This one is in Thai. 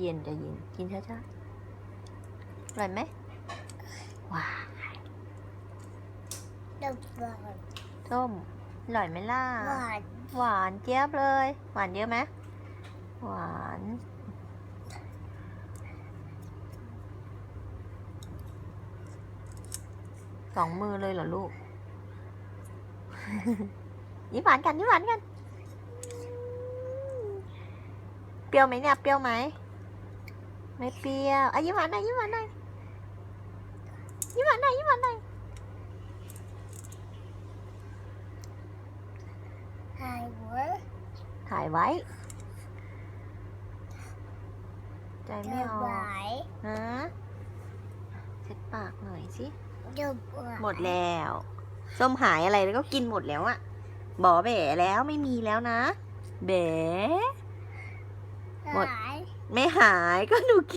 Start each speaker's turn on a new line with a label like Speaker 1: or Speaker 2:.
Speaker 1: เย็นใจเย็นกินช้าๆอร่อยไหมว้า
Speaker 2: เดือดร้อน
Speaker 1: ส้มอร่อยไหมล่ะ
Speaker 2: หวาน
Speaker 1: หวานเจี๊ยบเลย หวานเยอะไหมหวานสองมือเลยเหรอลูก ยิ้มหวานกันยิ้มหวานกัน เปรี้ยวไหมเนี่ย เปรี้ยวไหม ไม่เปรี้ยวอะยิ้มหวานหน่อยยิ้มหวานหน่อยยิ้มหวานหน่อยยิ้มหวานหน่อย
Speaker 2: หายหัว
Speaker 1: ถ่ายไว้ ใจ
Speaker 2: เดื
Speaker 1: ไม่
Speaker 2: อด
Speaker 1: ออ
Speaker 2: ไหว
Speaker 1: กฮะเช็ดปากหน่อยสิ
Speaker 2: เดือดไหว
Speaker 1: หมดแล้ว ส้มหายอะไรแล้วก็กินหมดแล้วอะบอแบแล้วไม่มีแล้วนะ แบหมด
Speaker 2: หาย
Speaker 1: ไม่หายก็หนูกิน